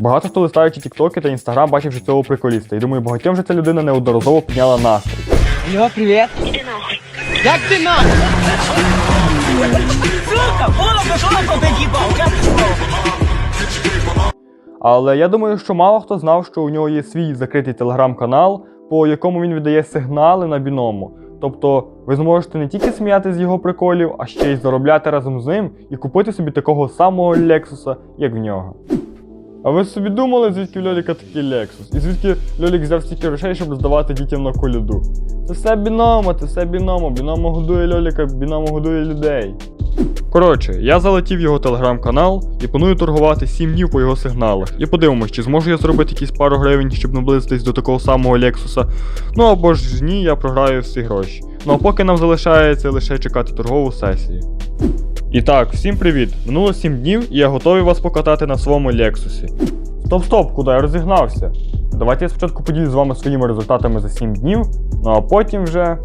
Багато хто листаючи тіктоки та інстаграм бачив вже цього приколіста. І думаю, багатьом же ця людина неодноразово підняла настрій. Иди нахуй. Як ти нахуй? Сука, Але я думаю, що мало хто знав, що у нього є свій закритий телеграм-канал, по якому він видає сигнали на біному. Тобто ви зможете не тільки сміяти з його приколів, а ще й заробляти разом з ним і купити собі такого самого Лексуса, як в нього. А ви собі думали, звідки в Льоліка такий Лексус? І звідки Льолік взяв стільки грошей, щоб здавати дітям на коляду? Це все біномо, це все біномо. Біномо годує Льоліка, біномо годує людей. Коротше, я залетів його телеграм-канал і планую торгувати 7 днів по його сигналах. І подивимось, чи зможу я зробити якісь пару гривень, щоб наблизитись до такого самого Лексуса. Ну або ж ні, я програю всі гроші. Ну а поки нам залишається лише чекати торгову сесію. І так, всім привіт! Минуло 7 днів, і я готовий вас покатати на своєму Лексусі. Стоп, стоп, куди я розігнався? Давайте я спочатку поділюсь з вами своїми результатами за 7 днів, ну а потім вже.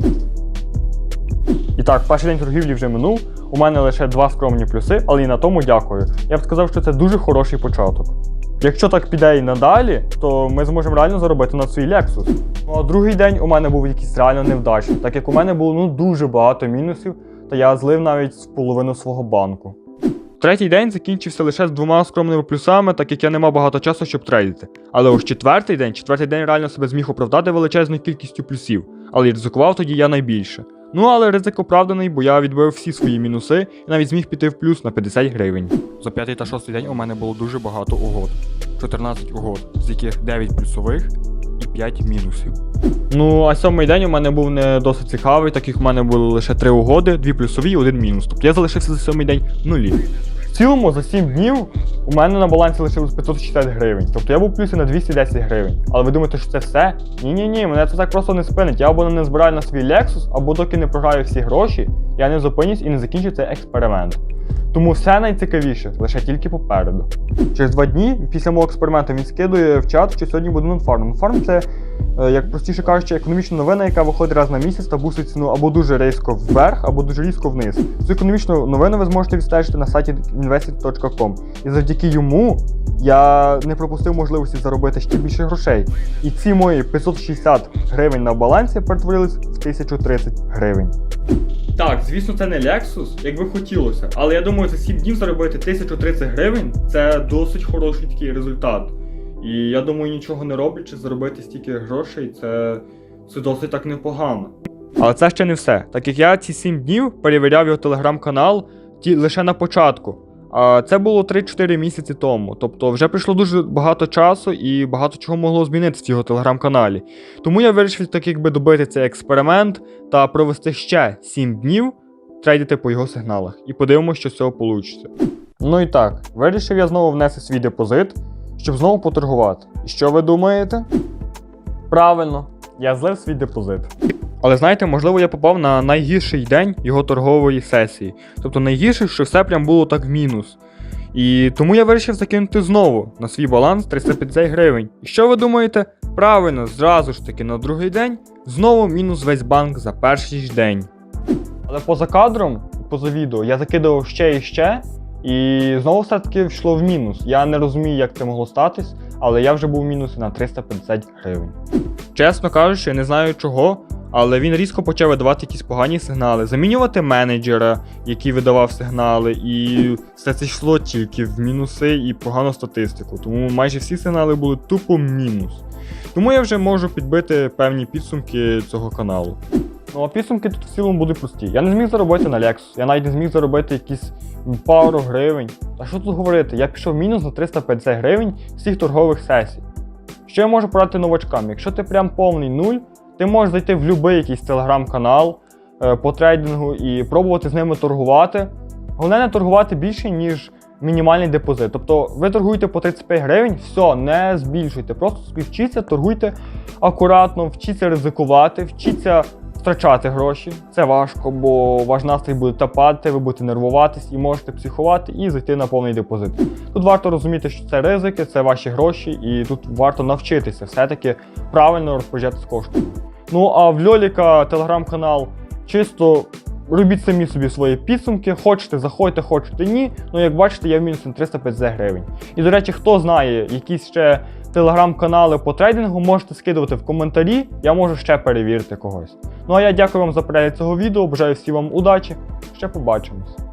І так, перший день торгівлі вже минув. У мене лише два скромні плюси, але і на тому дякую. Я б сказав, що це дуже хороший початок. Якщо так піде і надалі, то ми зможемо реально заробити на свій Lexus. Ну а другий день у мене був якийсь реально невдачний, так як у мене було ну дуже багато мінусів, та я злив навіть половину свого банку. Третій день закінчився лише з двома скромними плюсами, так як я не мав багато часу, щоб трейдити. Але ось четвертий день, четвертий день реально себе зміг оправдати величезною кількістю плюсів, але й ризикував тоді я найбільше. Ну але ризик оправданий, бо я відбив всі свої мінуси і навіть зміг піти в плюс на 50 гривень. За п'ятий та шостий день у мене було дуже багато угод. 14 угод, з яких 9 плюсових 5 мінусів. Ну, а сьомий день у мене був не досить цікавий, так як у мене були лише 3 угоди, 2 плюсові і 1 мінус. Тобто я залишився за сьомий день нулі. В цілому за 7 днів у мене на балансі лишилось 560 гривень. Тобто я був в плюсі на 210 гривень. Але ви думаєте, що це все? Ні-ні ні, мене це так просто не спинить. Я або не збираю на свій Lexus, або доки не програю всі гроші, я не зупинюсь і не закінчу цей експеримент. Тому все найцікавіше лише тільки попереду. Через два дні після мого експерименту він скидує в чат, що сьогодні буде нонфарм. Нонфарм це, е, як простіше кажучи, економічна новина, яка виходить раз на місяць та бустить ціну або дуже різко вверх, або дуже різко вниз. Цю економічну новину ви зможете відстежити на сайті invested.com. І завдяки йому я не пропустив можливості заробити ще більше грошей. І ці мої 560 гривень на балансі перетворились в 1030 гривень. Так, звісно, це не Lexus, як би хотілося, але я думаю, за 7 днів заробити 1030 гривень це досить хороший такий результат. І я думаю, нічого не роблячи, заробити стільки грошей це, це досить так непогано. Але це ще не все. Так як я ці 7 днів перевіряв його телеграм-канал лише на початку. Це було 3-4 місяці тому. Тобто вже пройшло дуже багато часу і багато чого могло змінитися в його телеграм-каналі. Тому я вирішив так якби добити цей експеримент та провести ще 7 днів трейдити по його сигналах. І подивимося, що з цього вийде. Ну і так, вирішив я знову внести свій депозит, щоб знову поторгувати. І що ви думаєте? Правильно, я злив свій депозит. Але знаєте, можливо, я попав на найгірший день його торгової сесії. Тобто найгірший, що все прям було так в мінус. І тому я вирішив закинути знову на свій баланс 350 гривень. І що ви думаєте? Правильно, зразу ж таки на другий день знову мінус весь банк за перший ж день. Але поза кадром, поза відео, я закидував ще і ще, і знову все-таки йшло в мінус. Я не розумію, як це могло статись, але я вже був в мінусі на 350 гривень. Чесно кажучи, я не знаю чого, але він різко почав видавати якісь погані сигнали, замінювати менеджера, який видавав сигнали, і все це йшло тільки в мінуси і погану статистику. Тому майже всі сигнали були тупо мінус. Тому я вже можу підбити певні підсумки цього каналу. Ну а підсумки тут в цілому будуть прості. Я не зміг заробити на Lexus, я навіть не зміг заробити якісь пару гривень. Та що тут говорити? Я пішов мінус на 350 гривень всіх торгових сесій. Що я можу порадити новачкам? Якщо ти прям повний нуль, ти можеш зайти в будь-який якийсь телеграм-канал е, по трейдингу і пробувати з ними торгувати. Головне не торгувати більше, ніж мінімальний депозит. Тобто ви торгуєте по 35 гривень, все, не збільшуйте. Просто співчіться, торгуйте акуратно, вчіться ризикувати, вчіться втрачати гроші. Це важко, бо ваш настрій буде тапати, ви будете нервуватись і можете психувати і зайти на повний депозит. Тут варто розуміти, що це ризики, це ваші гроші, і тут варто навчитися все-таки правильно розпоряджатися коштом. Ну а в Льоліка телеграм-канал чисто робіть самі собі свої підсумки, хочете, заходьте, хочете ні. Ну, як бачите, я в мінусі 350 гривень. І, до речі, хто знає якісь ще телеграм-канали по трейдингу, можете скидувати в коментарі, я можу ще перевірити когось. Ну а я дякую вам за перегляд цього відео, бажаю всім вам удачі, ще побачимось.